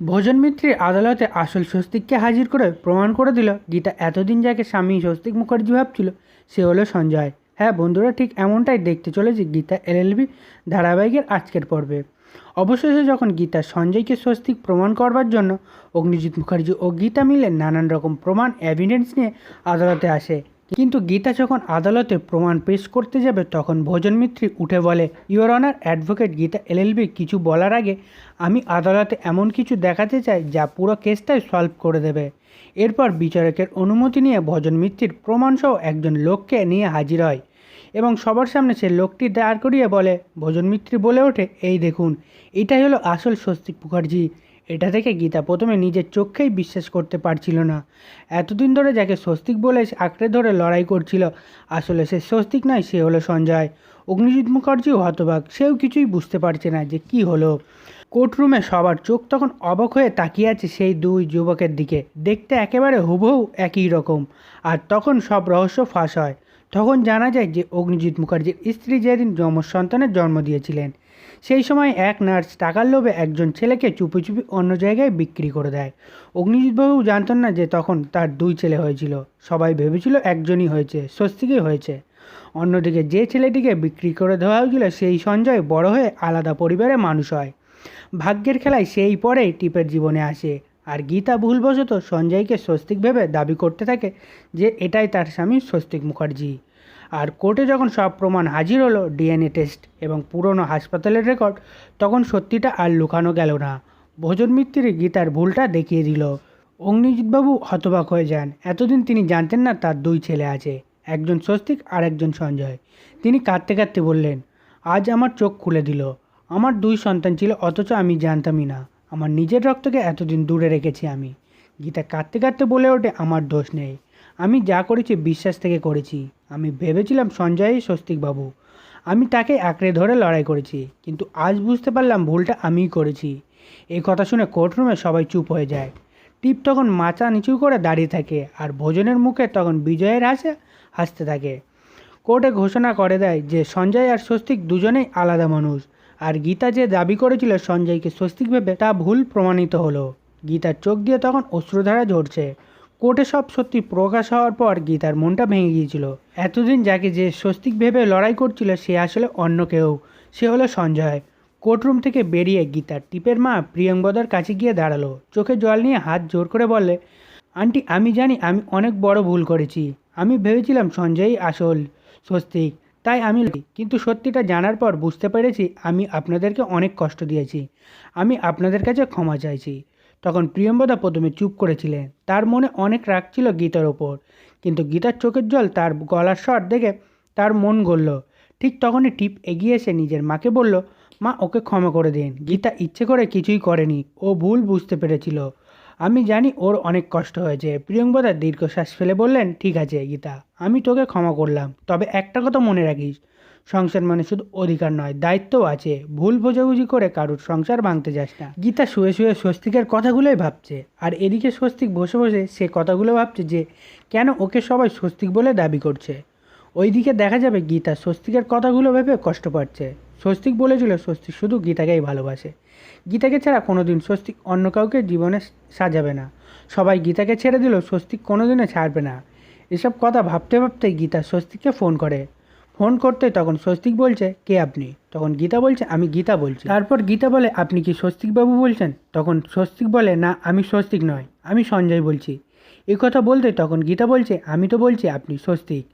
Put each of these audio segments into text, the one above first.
ভোজন মিত্রের আদালতে আসল স্বস্তিককে হাজির করে প্রমাণ করে দিল, গীতা এতদিন যাকে স্বামী স্বস্তিক মুখার্জি ভাবছিল, সে হলো সঞ্জয়। হ্যাঁ বন্ধুরা, ঠিক এমনটাই দেখতে চলেছে গীতা এলএলবি ধারাবাহিকের আজকের পর্বে। অবশেষে যখন গীতা সঞ্জয়কে স্বস্তিক প্রমাণ করবার জন্য অগ্নিজিৎ মুখার্জি ও গীতা মিলে নানান রকম প্রমাণ এভিডেন্স নিয়ে আদালতে আসে কিন্তু গীতা যখন আদালতে প্রমাণ পেশ করতে যাবে, তখন ভোজন মিত্রী উঠে বলে your honour advocate Geeta LLB কিছু বলার আগে আমি আদালতে এমন কিছু দেখাতে চাই যা পুরো কেসটাই সলভ করে দেবে। এরপর বিচারকের অনুমতি নিয়ে ভজন মিত্রির প্রমাণসহ একজন লোককে নিয়ে হাজির হয় এবং সবার সামনে সে লোকটি দাঁড় করিয়ে বলে, ভোজন মিত্রী বলে ওঠে, এই দেখুন, এটাই হলো আসল স্বস্তিক মুখার্জি। এটা থেকে গীতা প্রথমে নিজের চোখেই বিশ্বাস করতে পারছিল না। এতদিন ধরে যাকে স্বস্তিক বলে আঁকড়ে ধরে লড়াই করছিল, আসলে সে স্বস্তিক নয়, সে হলো সঞ্জয়। অগ্নিজিৎ মুখার্জিও হতবাক, সেও কিছুই বুঝতে পারছে না যে কি হলো। কোর্টরুমে সবার চোখ তখন অবাক হয়ে তাকিয়ে আছে সেই দুই যুবকের দিকে। দেখতে একেবারে হুবহু একই রকম, আর তখন সব রহস্য ফাঁস হয়। তখন জানা যায় যে অগ্নিজিৎ মুখার্জির স্ত্রী যেদিন যমজ সন্তানের জন্ম দিয়েছিলেন সেই সময় এক নার্স টাকার লোভে একজন ছেলেকে চুপি চুপি অন্য জায়গায় বিক্রি করে দেয়। অগ্নিজিৎবাবু জানতেন না যে তখন তার দুই ছেলে হয়েছিল। সবাই ভেবেছিল একজনই হয়েছে, স্বস্তিকই হয়েছে। অন্যদিকে যে ছেলেটিকে বিক্রি করে দেওয়া হয়েছিল, সেই সঞ্জয় বড় হয়ে আলাদা পরিবারে মানুষ হয়। ভাগ্যের খেলায় সেই পরেই টিপের জীবনে আসে। আর গীতা ভুলবশত সঞ্জয়কে স্বস্তিক ভেবে দাবি করতে থাকে যে এটাই তার স্বামী স্বস্তিক মুখার্জি। আর কোর্টে যখন সব প্রমাণ হাজির হলো, ডিএনএ টেস্ট এবং পুরনো হাসপাতালের রেকর্ড, তখন সত্যিটা আর লুকানো গেল না। ভোজন মিত্রি গীতার ভুলটা দেখিয়ে দিল। অগ্নিজিৎবাবু হতবাক হয়ে যান। এতদিন তিনি জানতেন না তার দুই ছেলে আছে, একজন স্বস্তিক আর একজন সঞ্জয়। তিনি কাঁদতে কাঁদতে বললেন, আজ আমার চোখ খুলে দিল। আমার দুই সন্তান ছিল, অথচ আমি জানতামই না। আমার নিজের রক্তকে এতদিন দূরে রেখেছি আমি। গীতা কাঁদতে কাঁদতে বলে ওঠে, আমার দোষ নেই। আমি যা করেছি বিশ্বাস থেকে করেছি। আমি ভেবেছিলাম সঞ্জয়ই স্বস্তিকবাবু আমি তাকে আঁকড়ে ধরে লড়াই করেছি, কিন্তু আজ বুঝতে পারলাম ভুলটা আমিই করেছি। এই কথা শুনে কোর্টরুমে সবাই চুপ হয়ে যায়। টিপ তখন মাচা নিচু করে দাঁড়িয়ে থাকে আর ভোজনের মুখে তখন বিজয়ের হাসে হাসতে থাকে। কোর্টে ঘোষণা করে দেয় যে সঞ্জয় আর স্বস্তিক দুজনেই আলাদা মানুষ আর গীতা যে দাবি করেছিল সঞ্জয়কে স্বস্তিক ভেবে তা ভুল প্রমাণিত হলো। গীতার চোখ দিয়ে তখন অশ্রুধারা ঝরছে। কোর্টে সব সত্যি প্রকাশ হওয়ার পর গীতার মনটা ভেঙে গিয়েছিল। এতদিন যাকে যে স্বস্তিক ভেবে লড়াই করছিল, সে আসলে অন্য কেউ। সে হলো সঞ্জয়। কোর্টরুম থেকে বেরিয়ে গীতার টিপের মা প্রিয়ঙ্গদার কাছে গিয়ে দাঁড়াল। চোখে জল নিয়ে হাত জোর করে বললে, আন্টি, আমি জানি আমি অনেক বড় ভুল করেছি। আমি ভেবেছিলাম সঞ্জয়ই আসল স্বস্তিক, তাই আমি কিন্তু সত্যিটা জানার পর বুঝতে পেরেছি আমি আপনাদেরকে অনেক কষ্ট দিয়েছি। আমি আপনাদের কাছে ক্ষমা চাইছি। তখন প্রিয়ম্বদা প্রথমে চুপ করেছিলেন। তার মনে অনেক রাগ ছিল গীতার ওপর। কিন্তু গীতার চোখের জল তার গলার স্বর দেখে তার মন গড়ল। ঠিক তখনই টিপ এগিয়ে এসে নিজের মাকে বলল, মা, ওকে ক্ষমা করে দিন। গীতা ইচ্ছে করে কিছুই করেনি। ও ভুল বুঝতে পেরেছিল। আমি জানি ওর অনেক কষ্ট হয়েছে প্রিয়ঙ্বদা দীর্ঘশ্বাস ফেলে বললেন, ঠিক আছে গীতা, আমি তোকে ক্ষমা করলাম। তবে একটা কথা মনে রাখিস। সংসার মানে শুধু অধিকার নয়, দায়িত্বও আছে। ভুল বোঝাবুঝি করে কারুর সংসার ভাঙতে যাস না। গীতা শুয়ে শুয়ে স্বস্তিকের কথাগুলোই ভাবছে। আর এদিকে স্বস্তিক বসে বসে সে কথাগুলো ভাবছে যে, কেন ওকে সবাই স্বস্তিক বলে দাবি করছে? ওইদিকে দেখা যাবে গীতা স্বস্তিকের কথাগুলো ভেবে কষ্ট পাচ্ছে। স্বস্তিক বলেছিল, স্বস্তিক শুধু গীতাকেই ভালোবাসে। গীতাকে ছাড়া কোনোদিন স্বস্তিক অন্য কাউকে জীবনে সাজাবে না। সবাই গীতাকে ছেড়ে দিলেও স্বস্তিক কোনোদিনও ছাড়বে না। এসব কথা ভাবতে ভাবতে গীতা স্বস্তিককে ফোন করে। ফোন করতে তখন স্বস্তিক বলছে, কে আপনি? তখন গীতা বলছে, আমি গীতা বলছি। তারপর গীতা বলে, আপনি কি স্বস্তিকবাবু বলছেন? তখন স্বস্তিক বলে, না, আমি স্বস্তিক নয়, আমি সঞ্জয় বলছি। এই কথা বলতে তখন গীতা বলছে, আমি তো বলছি আপনি স্বস্তিক।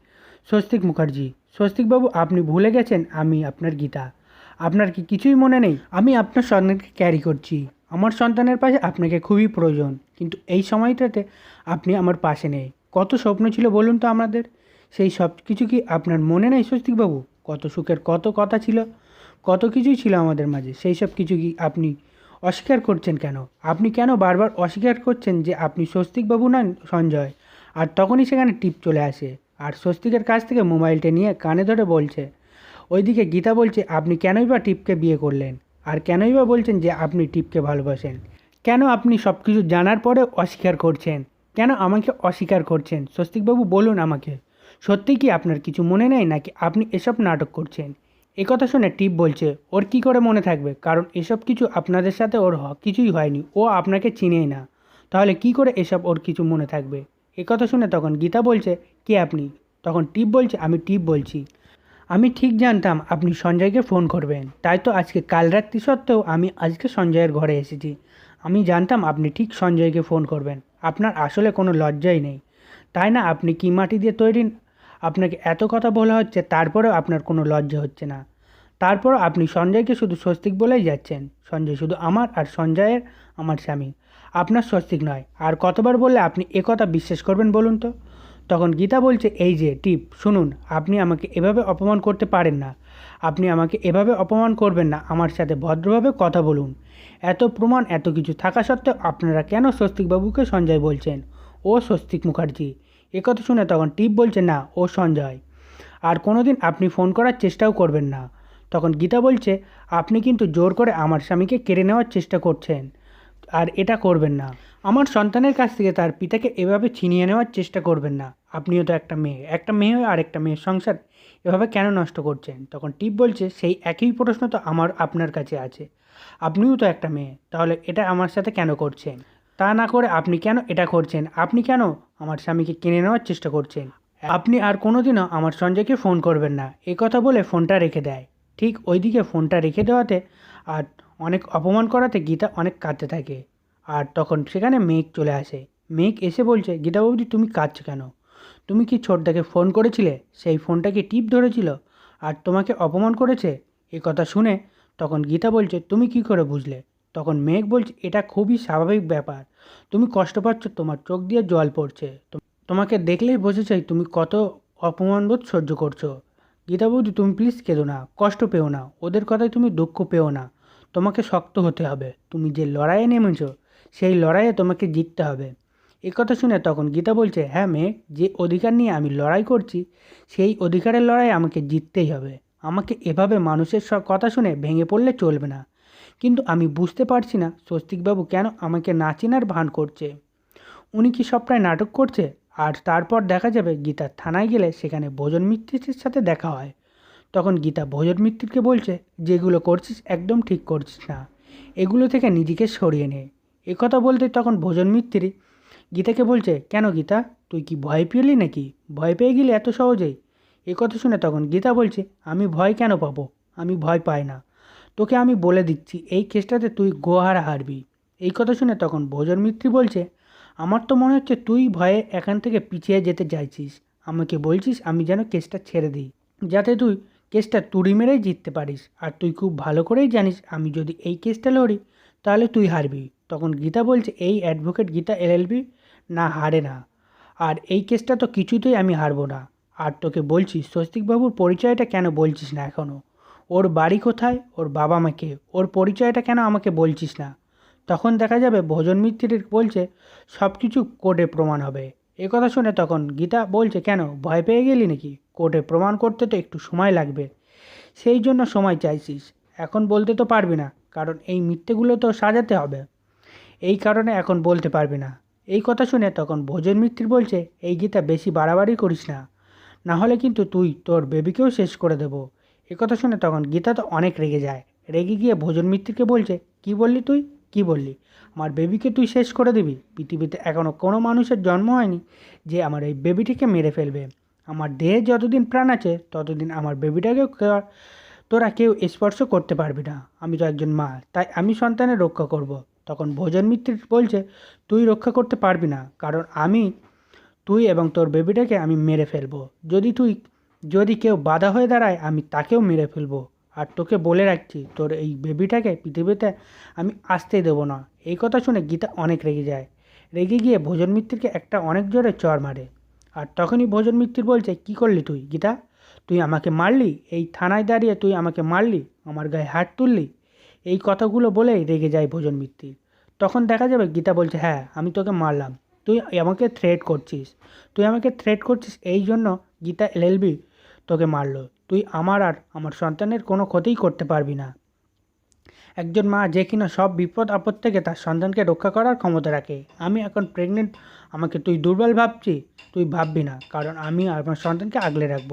স্বস্তিক মুখার্জি স্বস্তিকবাবু আপনি ভুলে গেছেন আমি আপনার গীতা। আপনার কি কিছুই মনে নেই? আমি আপনার সন্তানকে ক্যারি করছি। আমার সন্তানের পাশে আপনাকে খুবই প্রয়োজন। কিন্তু এই সময়টাতে আপনি আমার পাশে নেই। কত স্বপ্ন ছিল বলুন তো আমাদের? সেই সব কিছু কি আপনার মনে নেই স্বস্তিকবাবু? কত সুখের, কত কথা ছিল, কত কিছুই ছিল আমাদের মাঝে। সেই সব কিছু কি আপনি অস্বীকার করছেন কেন? আপনি কেন বারবার অস্বীকার করছেন যে আপনি স্বস্তিকবাবু নন, সঞ্জয়? আর তখনই সেখানে টিপ চলে আসে। আর স্বস্তিকের কাছ থেকে মোবাইলটা নিয়ে কানে ধরে বলছে, ওইদিকে গীতা বলছে, আপনি কেনই বা টিপকে বিয়ে করলেন? আর কেনই বা বলছেন যে আপনি টিপকে ভালোবাসেন? কেন আপনি সব কিছু জানার পরে অস্বীকার করছেন? কেন আমাকে অস্বীকার করছেন? স্বস্তিকবাবু, বলুন আমাকে। সত্যি কি আপনার কিছু মনে নেই নাকি আপনি এসব নাটক করছেন? এ কথা শুনে টিপ বলছে, ওর কি করে মনে থাকবে? কারণ এসব কিছু আপনাদের সাথে ওর কিছুই হয়নি। ও আপনাকে চিনেই না। তাহলে কি করে এসব ওর কিছু মনে থাকবে? এ কথা শুনে তখন গীতা বলছে, কে আপনি? তখন টিপ বলছে, আমি টিপ বলছি। আমি ঠিক জানতাম আপনি সঞ্জয়কে ফোন করবেন। তাই তো আজকে কাল রাত্রি সত্ত্বেও আমি আজকে সঞ্জয়ের ঘরে এসেছি। আমি জানতাম আপনি ঠিক সঞ্জয়কে ফোন করবেন। আপনার আসলে কোনো লজ্জাই নেই। তাই না? আপনি কি মাটি দিয়ে তৈরি আপনাকে এত কথা বলা হচ্ছে, তারপরেও আপনার কোনো লজ্জা হচ্ছে না। তারপর আপনি সঞ্জয়কে শুধু স্বস্তিক বলেই যাচ্ছেন। সঞ্জয় শুধু আমার আর সঞ্জয়ের আমার স্বামী। আপনার স্বস্তিক নয়। আর কতবার বললে আপনি একথা বিশ্বাস করবেন বলুন তো? তখন গীতা বলছে, এই যে, টিপ, শুনুন, আপনি আমাকে এভাবে অপমান করতে পারেন না। আপনি আমাকে এভাবে অপমান করবেন না। আমার সাথে ভদ্রভাবে কথা বলুন। এত প্রমাণ, এত কিছু থাকা সত্ত্বেও আপনারা কেন স্বস্তিকবাবুকে সঞ্জয় বলছেন? ও স্বস্তিক মুখার্জি একথা শুনে তখন টিপ বলছে, না, ও সঞ্জয়। আর কোনোদিন আপনি ফোন করার চেষ্টাও করবেন না। তখন গীতা বলছে, আপনি কিন্তু জোর করে আমার স্বামীকে কেড়ে নেওয়ার চেষ্টা করছেন, আর এটা করবেন না। আমার সন্তানের কাছ থেকে তার পিতাকে এভাবে ছিনিয়ে নেওয়ার চেষ্টা করবেন না। আপনিও তো একটা মেয়ে একটা মেয়ে হয়ে আরেকটা মেয়ের সংসার এভাবে কেন নষ্ট করছেন? তখন টিপ বলছে, সেই একই প্রশ্ন তো আমার আপনার কাছে আছে। আপনিও তো একটা মেয়ে, তাহলে এটা আমার সাথে কেন করছেন? তা না করে আপনি কেন এটা করছেন? আপনি কেন আমার স্বামীকে কিনে নেওয়ার চেষ্টা করছেন। আপনি আর কোনোদিনও আমার সঞ্জয়কে ফোন করবেন না। এ কথা বলে ফোনটা রেখে দেয়। ঠিক ওইদিকে ফোনটা রেখে দেওয়াতে আর অনেক অপমান করাতে গীতা অনেক কাঁদতে থাকে। আর তখন সেখানে মেঘ চলে আসে। মেঘ এসে বলছে, গীতা বৌদি তুমি কাঁদছো কেন? তুমি কি ছোটদাকে ফোন করেছিলে? সেই ফোনটা কি টিপ ধরেছিল? আর তোমাকে অপমান করেছে? এ কথা শুনে তখন গীতা বলছে, তুমি কি করে বুঝলে? তখন মেঘ বলছে, এটা খুবই স্বাভাবিক ব্যাপার। তুমি কষ্ট পাচ্ছ, তোমার চোখ দিয়ে জল পড়ছে। তোমাকে দেখলেই বোঝা চাই তুমি কত অপমানবোধ সহ্য করছ। গীতা বৌদি, তুমি প্লিজ কেঁদো না, কষ্ট পেও না, ওদের কথায় তুমি দুঃখ পেও না। তোমাকে শক্ত হতে হবে। তুমি যে লড়াইয়ে নেমেছো, সেই লড়াইয়ে তোমাকে জিততে হবে। এ কথা শুনে তখন গীতা বলছে হ্যাঁ মেঘ, যে অধিকার নিয়ে আমি লড়াই করছি, সেই অধিকারের লড়াই আমাকে জিততেই হবে। আমাকে এভাবে মানুষের সব কথা শুনে ভেঙে পড়লে চলবে না। কিন্তু আমি বুঝতে পারছি না স্বস্তিকবাবু কেন আমাকে না চেনার ভান করছে। উনি কি সবটাই নাটক করছে? আর তারপর দেখা যাবে গীতা থানায় গেলে সেখানে ভোজন মিত্রের সাথে দেখা হয়। তখন গীতা ভোজন মিত্রকে বলছে, যেগুলো করছিস একদম ঠিক করছিস না। এগুলো থেকে নিজেকে সরিয়ে নে। কথা বলতে তখন ভোজন মিত্রি গীতাকে বলছে, কেন গীতা? তুই কি ভয় পেলি নাকি? ভয় পেয়ে গেলি এত সহজেই? কথা শুনে তখন গীতা বলছে, আমি ভয় কেন পাবো? আমি ভয় পাই না। তোকে আমি বলে দিচ্ছি, এই কেসটাতে তুই গোহারা হারবি। এই কথা শুনে তখন ভোজন মিত্রি বলছে, আমার তো মনে হচ্ছে তুই ভয়ে এখান থেকে পিছিয়ে যেতে চাইছিস। আমাকে বলছিস আমি যেন কেসটা ছেড়ে দিই, যাতে তুই কেসটা তুড়ি মেরেই জিততে পারিস। আর তুই খুব ভালো করেই জানিস আমি যদি এই কেসটা লড়ি, তাহলে তুই হারবি। তখন গীতা বলছে, এই অ্যাডভোকেট গীতা এলএলবি না, হারে না। আর এই কেসটা তো কিছুতেই আমি হারবো না। আর তোকে বলছি, স্বস্তিকবাবুর পরিচয়টা কেন বলছিস না এখনও ওর বাড়ি কোথায়? ওর বাবা মাকে। ওর পরিচয়টা কেন আমাকে বলছিস না? তখন দেখা যাবে ভোজন মিত্রের বলছে সব কিছু কোর্টে প্রমাণ হবে। এ কথা শুনে তখন গীতা বলছে, কেন? ভয় পেয়ে গেলি নাকি? কোর্টে প্রমাণ করতে তো একটু সময় লাগবে। সেই জন্য সময় চাইছিস। এখন বলতে তো পারবি না, কারণ এই মিথ্যেগুলো তো সাজাতে হবে। এই কারণে এখন বলতে পারবি না। এই কথা শুনে তখন ভোজন মিত্র বলছে, এই গীতা বেশি বাড়াবাড়ি করিস না। না হলে কিন্তু তুই তোর বেবিকেও শেষ করে দেবো। এ কথা শুনে তখন গীতা তো অনেক রেগে যায়। রেগে গিয়ে ভোজন মিত্রকে বলছে, কি বললি তুই? কি বললি? আমার বেবিকে তুই শেষ করে দিবি? পৃথিবীতে এখনও কোনো মানুষের জন্ম হয়নি যে আমার এই বেবিটিকে মেরে ফেলবে। আমার দেহে যতদিন প্রাণ আছে, ততদিন আমার বেবিটাকেও তোরা কেউ স্পর্শ করতে পারবি না। আমি তো একজন মা, তাই আমি সন্তানের রক্ষা করব। তখন ভোজন মিত্র বলছে, তুই রক্ষা করতে পারবি না, কারণ আমি, তুই এবং তোর বেবিটাকে আমি মেরে ফেলব। যদি তুই যদি কেউ বাধা হয়ে দাঁড়ায়, আমি তাকেও মেরে ফেলব। আর তোকে বলে রাখছি, তোর এই বেবিটাকে পৃথিবীতে আমি আসতেই দেবো না। এই কথা শুনে গীতা অনেক রেগে যায়। রেগে গিয়ে ভোজন মিত্রকে একটা অনেক জোরে চর মারে। আর তখনই ভোজন মিত্র বলছে, কি করলি তুই, গীতা? তুই আমাকে মারলি? এই থানায় দাঁড়িয়ে তুই আমাকে মারলি? আমার গায়ে হাত তুললি? এই কথাগুলো বলেই রেগে যায় ভোজন মিত্রি। তখন দেখা যাবে গীতা বলছে হ্যাঁ আমি তোকে মারলাম। তুই আমাকে থ্রেট করছিস। তুই আমাকে থ্রেট করছিস, এই জন্য গীতা এলএলবি তোকে মারলো। তুই আমার আর আমার সন্তানের কোনো ক্ষতিই করতে পারবি না। একজন মা যে কিনা সব বিপদ আপদ থেকে তার সন্তানকে রক্ষা করার ক্ষমতা রাখে। আমি এখন প্রেগনেন্ট আমাকে তুই দুর্বল ভাবছি, তুই ভাববি না, কারণ আমি আমার সন্তানকে আগলে রাখব।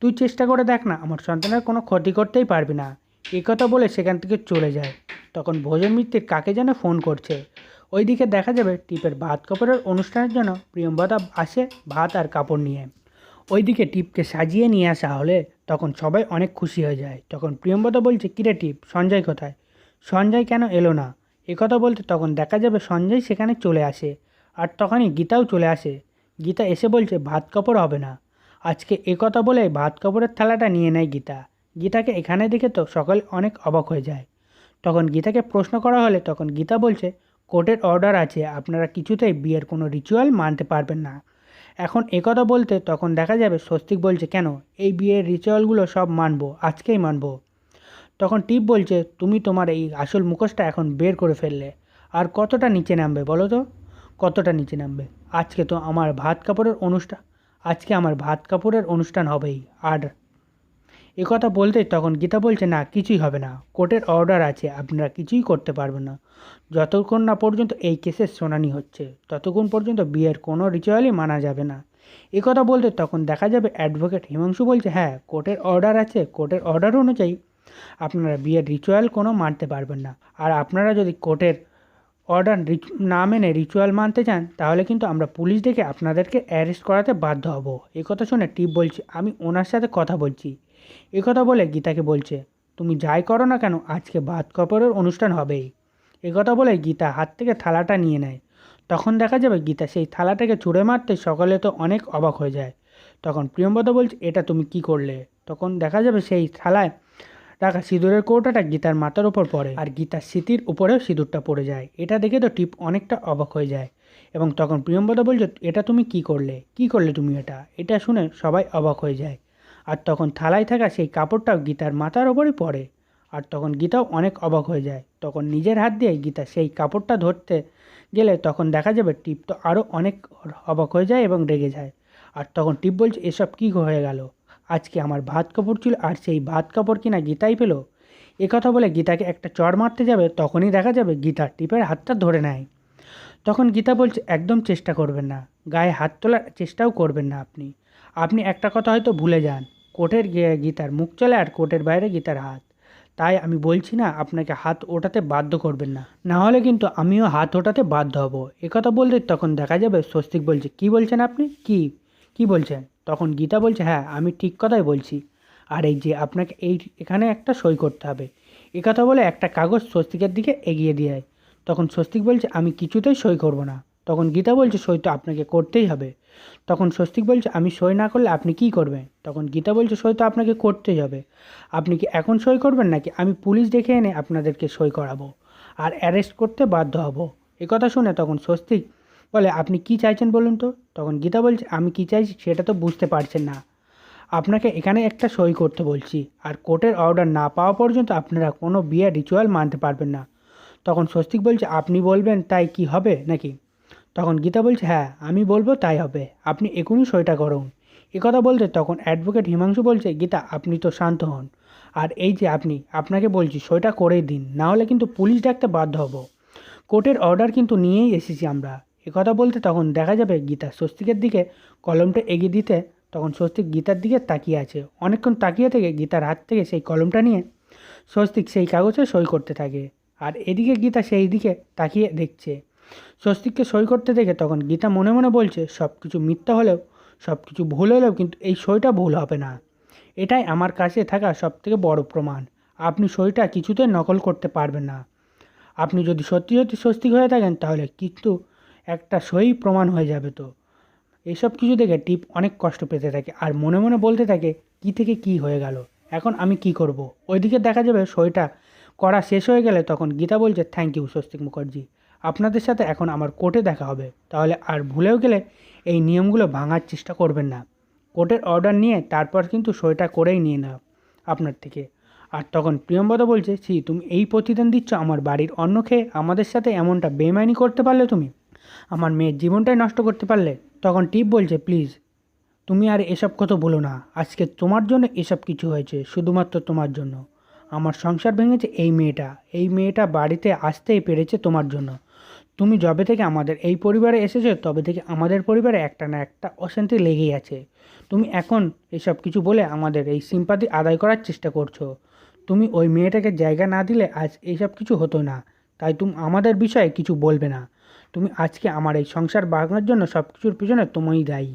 তুই চেষ্টা করে দেখ না, আমার সন্তানের কোনো ক্ষতি করতেই পারবি না। কথা বলে সেখান থেকে চলে যায়। তখন ভোজন মিত্তির কাকে যেন ফোন করছে। ওইদিকে দেখা যাবে, টিপের ভাত কাপড়ের অনুষ্ঠানের জন্য প্রিয়ম্বদা আসে ভাত আর কাপড় নিয়ে। ওইদিকে টিপকে সাজিয়ে নিয়ে আসা হলে তখন সবাই অনেক খুশি হয়ে যায়। তখন প্রিয়ম্বদা বলছে, কিরে টিপ, সঞ্জয় কোথায়? সঞ্জয় কেন এলো না? কথা বলতে তখন দেখা যাবে সঞ্জয় সেখানে চলে আসে আর তখনই গীতাও চলে আসে। গীতা এসে বলছে, ভাত কাপড় হবে না। আজকে কথা বলে ভাত কাপড়ের থালাটা নিয়ে নেয় গীতা। গীতাকে এখানে দেখে তো সকলে অনেক অবাক হয়ে যায়। তখন গীতাকে প্রশ্ন করা হলে তখন গীতা বলছে, কোর্টের অর্ডার আছে, আপনারা কিছুতেই বিয়ের কোনো রিচুয়াল মানতে পারবেন না। এখন একথা বলতে তখন দেখা যাবে স্বস্তিক বলছে, কেন? এই বিয়ের রিচুয়ালগুলো সব মানবো, আজকেই মানবো। তখন টিপ বলছে, তুমি তোমার এই আসল মুখোশটা এখন বের করে ফেললে। আর কতটা নিচে নামবে বলো তো? কতটা নিচে নামবে? আজকে তো আমার ভাত কাপড়ের অনুষ্ঠান, আজকে আমার ভাত কাপড়ের অনুষ্ঠান হবেই। আর কথা বলতে তখন গীতা বলছে, না, কিছুই হবে না। কোর্টের অর্ডার আছে, আপনারা কিছুই করতে পারবেন না। যতক্ষণ না পর্যন্ত এই কেসের শুনানি হচ্ছে, ততক্ষণ পর্যন্ত বিয়ের কোনো রিচুয়ালই মানা যাবে না। কথা বলতে তখন দেখা যাবে অ্যাডভোকেট হিমাংশু বলছে হ্যাঁ কোর্টের অর্ডার আছে। কোর্টের অর্ডার অনুযায়ী আপনারা বিয়ের রিচুয়াল কোনো মানতে পারবেন না। আর আপনারা যদি কোর্টের অর্ডার না মেনে রিচুয়াল মানতে চান, তাহলে কিন্তু আমরা পুলিশ ডেকে আপনাদেরকে অ্যারেস্ট করাতে বাধ্য হব। এ কথা শুনে টিপ বলছি, আমি ওনার সাথে কথা বলছি। এ কথা বলে গীতাকে বলছে, তুমি যাই করো না কেন, আজকে ভাত কাপড়ের অনুষ্ঠান হবেই। এ কথা বলে গীতা হাত থেকে থালাটা নিয়ে নেয়। তখন দেখা যাবে গীতা সেই থালাটাকে ছুঁড়ে মারতে সকলে তো অনেক অবাক হয়ে যায়। তখন প্রিয়ম্বদা বলছে, এটা তুমি কি করলে? তখন দেখা যাবে সেই থালায় রাখা সিঁদুরের কৌটাটা গীতার মাথার উপর পড়ে আর গীতার স্মৃতির উপরেও সিঁদুরটা পড়ে যায়। এটা দেখে তো টিপ অনেকটা অবাক হয়ে যায় এবং তখন প্রিয়ম্বদা বলছে, এটা তুমি কি করলে? কি করলে তুমি এটা? এটা শুনে সবাই অবাক হয়ে যায়। আর তখন থালায় থাকা সেই কাপড়টাও গীতার মাথার ওপরই পড়ে। আর তখন গীতাও অনেক অবাক হয়ে যায়। তখন নিজের হাত দিয়ে গীতা সেই কাপড়টা ধরতে গেলে তখন দেখা যাবে টিপ তো আরও অনেক অবাক হয়ে যায় এবং রেগে যায়। আর তখন টিপ বলছে, এসব কী হয়ে গেল? আজকে আমার ভাত কাপড় ছিল আর সেই ভাত কাপড় কিনা গীতাই পেল? কথা বলে গীতাকে একটা চড় মারতে যাবে, তখনই দেখা যাবে গীতা টিপের হাতটা ধরে নেয়। তখন গীতা বলছে, একদম চেষ্টা করবেন না। গায়ে হাত তোলার চেষ্টাও করবেন না আপনি। আপনি একটা কথা হয়তো ভুলে যান কোর্টের গীতার মুখ চলে আর কোর্টের বাইরে গীতার হাত। তাই আমি বলছি না, আপনাকে হাত ওঠাতে বাধ্য করবেন না। না হলে কিন্তু আমিও হাত ওঠাতে বাধ্য হব। একথা বলতে তখন দেখা যাবে স্বস্তিক বলছে, কি বলছেন আপনি? কি? কি বলছেন? তখন গীতা বলছে হ্যাঁ আমি ঠিক কথাই বলছি। আর এই যে আপনাকে এই এখানে একটা সই করতে হবে। কথা বলে একটা কাগজ স্বস্তিকের দিকে এগিয়ে দিয়ে তখন স্বস্তিক বলছে, আমি কিছুতেই সই করব না। তখন গীতা বলছে, সই তো আপনাকে করতেই হবে। তখন স্বস্তিক বলছে, আমি সই না করলে আপনি কি করবেন? তখন গীতা বলছে, সই তো আপনাকে করতেই হবে। আপনি কি এখন সই করবেন নাকি আমি পুলিশ ডেকে এনে আপনাদেরকে সই করাবো আর অ্যারেস্ট করতে বাধ্য হব? কথা শুনে তখন স্বস্তিক বলে, আপনি কি চাইছেন বলুন তো? তখন গীতা বলছে, আমি কি চাইছি সেটা তো বুঝতে পারছেন না। আপনাকে এখানে একটা সই করতে বলছি আর কোর্টের অর্ডার না পাওয়া পর্যন্ত আপনারা কোনো বিয়ে রিচুয়াল মানতে পারবেন না। তখন স্বস্তিক বলছে, আপনি বলবেন তাই কি হবে নাকি? তখন গীতা বলছে হ্যাঁ আমি বলব তাই হবে। আপনি এখনই সইটা করুন। কথা বলতে তখন অ্যাডভোকেট হিমাংশু বলছে, গীতা, আপনি তো শান্ত হন। আর এই যে আপনি, আপনাকে বলছি, সইটা করেই দিন। না হলে কিন্তু পুলিশ ডাকতে বাধ্য হব। কোর্টের অর্ডার কিন্তু নিয়েই এসেছি আমরা। কথা বলতে তখন দেখা যাবে গীতা স্বস্তিকের দিকে কলমটা এগিয়ে দিতে, তখন স্বস্তিক গীতার দিকে তাকিয়ে আছে। অনেকক্ষণ তাকিয়ে থেকে গীতার হাত থেকে সেই কলমটা নিয়ে স্বস্তিক সেই কাগজে সই করতে থাকে। আর এদিকে গীতা সেই দিকে তাকিয়ে দেখছে। স্বস্তিককে সই করতে দেখে তখন গীতা মনে মনে বলছে সব কিছু মিথ্যা হলেও সব কিছু ভুল হলেও কিন্তু এই সইটা ভুল হবে না। এটাই আমার কাছে থাকা সব থেকে বড় প্রমাণ। আপনি সইটা কিছুতে নকল করতে পারবেন না। আপনি যদি সত্যি সত্যি স্বস্তিক হয়ে থাকেন, তাহলে কিন্তু একটা সই প্রমাণ হয়ে যাবে তো। এইসব কিছু দেখে টিপ অনেক কষ্ট পেতে থাকে আর মনে মনে বলতে থাকে, কি থেকে কি হয়ে গেল? এখন আমি কি করব। ওইদিকে দেখা যাবে সইটা করা শেষ হয়ে গেলে তখন গীতা বলছে থ্যাংক ইউ স্বস্তিক মুখার্জি। আপনাদের সাথে এখন আমার কোর্টে দেখা হবে। তাহলে আর ভুলেও গেলে এই নিয়মগুলো ভাঙার চেষ্টা করবেন না। কোর্টের অর্ডার নিয়ে তারপর কিন্তু সইটা করেই নিয়ে নাও আপনার থেকে। আর তখন প্রিয়ম্বদা বলছে, ছি, তুমি এই প্রতিদান দিচ্ছ আমার বাড়ির অন্য খেয়ে আমাদের সাথে এমনটা বেমাইনি করতে পারলে তুমি? আমার মেয়ের জীবনটাই নষ্ট করতে পারলে? তখন টিপ বলছে, প্লিজ, তুমি আর এসব কথা বলো না। আজকে তোমার জন্য এসব কিছু হয়েছে, শুধুমাত্র তোমার জন্য। আমার সংসার ভেঙেছে এই মেয়েটা। এই মেয়েটা বাড়িতে আসতেই পেরেছে তোমার জন্য। তুমি যবে থেকে আমাদের এই পরিবারে এসেছ, তবে থেকে আমাদের পরিবারে একটা না একটা অশান্তি লেগেই আছে। তুমি এখন এসব কিছু বলে আমাদের এই সিম্পাতি আদায় করার চেষ্টা করছ। তুমি ওই মেয়েটাকে জায়গা না দিলে আজ এইসব কিছু হতো না। তাই তুমি আমাদের বিষয়ে কিছু বলবে না। তুমি আজকে আমার এই সংসার বাগানোর জন্য সব কিছুর পিছনে তুমিই দায়ী।